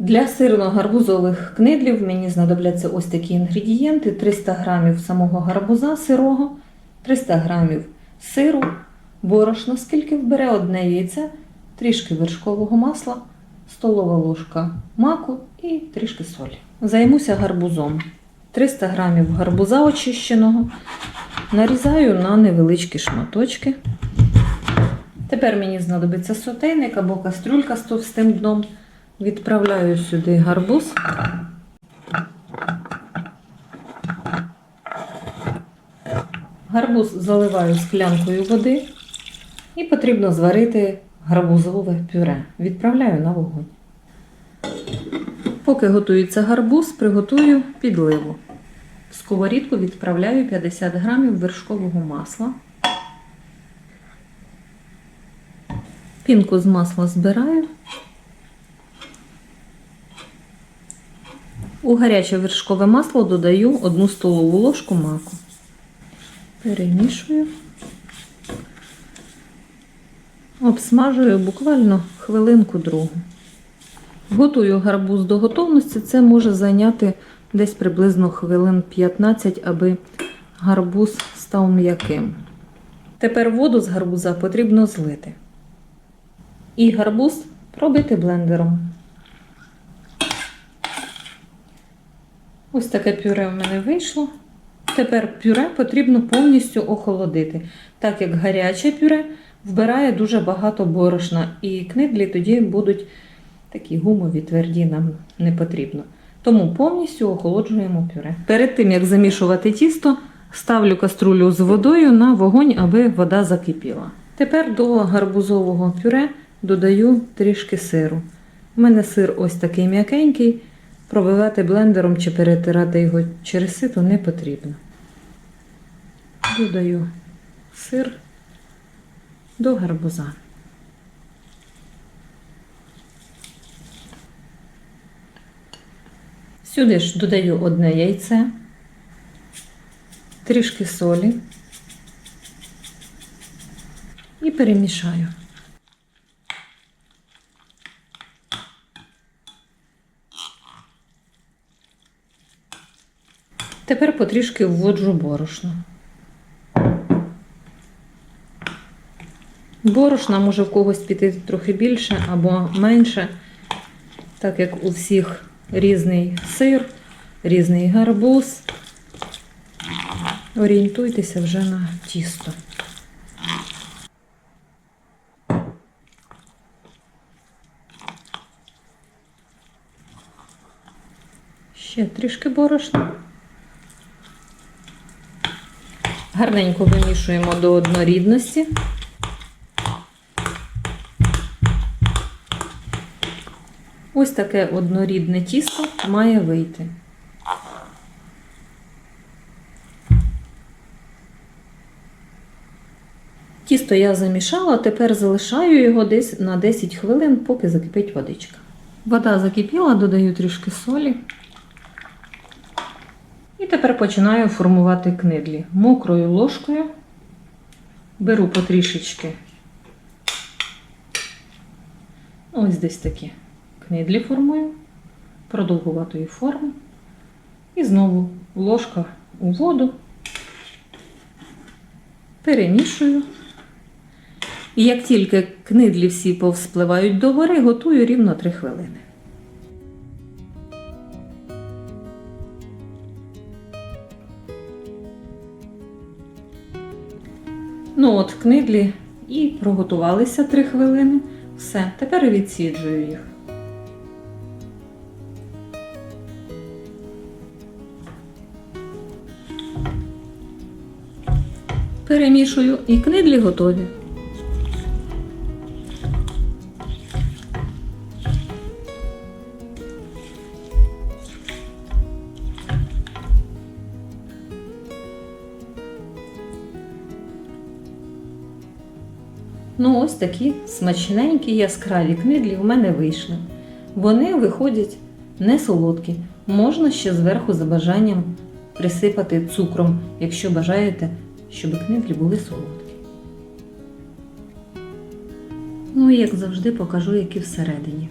Для сирно-гарбузових книдлів мені знадобляться ось такі інгредієнти: 300 г самого гарбуза сирого, 300 г сиру, борошна, скільки вбере одне яйце, трішки вершкового масла, столова ложка маку і трішки солі. Займуся гарбузом. 300 г гарбуза очищеного. Нарізаю на невеличкі шматочки. Тепер мені знадобиться сотейник або кастрюлька з товстим дном. Відправляю сюди гарбуз. Гарбуз заливаю склянкою води і потрібно зварити гарбузове пюре. Відправляю на вогонь. Поки готується гарбуз, приготую підливу. В сковорідку відправляю 50 грамів вершкового масла. Пінку з масла збираю. У гаряче вершкове масло додаю 1 столову ложку маку. Перемішую. Обсмажую буквально хвилинку другу. Готую гарбуз до готовності. Це може зайняти десь приблизно хвилин 15, аби гарбуз став м'яким. Тепер воду з гарбуза потрібно злити. І гарбуз пробити блендером. Ось таке пюре в мене вийшло. Тепер пюре потрібно повністю охолодити, так як гаряче пюре вбирає дуже багато борошна, і книдлі тоді будуть такі гумові, тверді, нам не потрібно. Тому повністю охолоджуємо пюре. Перед тим, як замішувати тісто, ставлю каструлю з водою на вогонь, аби вода закипіла. Тепер до гарбузового пюре додаю трішки сиру. У мене сир ось такий м'якенький. Пробивати блендером чи перетирати його через сито не потрібно. Додаю сир до гарбуза. Сюди ж додаю одне яйце, трішки солі і перемішаю. Тепер потрішки вводжу борошно. Борошна може в когось піти трохи більше або менше, так як у всіх різний сир, різний гарбуз. Орієнтуйтеся вже на тісто. Ще трішки борошна. Гарненько вимішуємо до однорідності. Ось таке однорідне тісто має вийти. Тісто я замішала, тепер залишаю його десь на 10 хвилин, поки закипить водичка. Вода закипіла, додаю трішки солі. Тепер починаю формувати книдлі. Мокрою ложкою беру потрішечки. Ось десь такі книдлі формую, продовгуватої форми. І знову ложка у воду, перемішую. І як тільки книдлі всі повспливають догори, готую рівно 3 хвилини. Ну от, книдлі і проготувалися 3 хвилини. Все, тепер відсіджую їх. Перемішую і книдлі готові. Ну, ось такі смачненькі яскраві книдлі в мене вийшли. Вони виходять не солодкі. Можна ще зверху за бажанням присипати цукром, якщо бажаєте, щоб книдлі були солодкі. Ну і як завжди покажу, які всередині.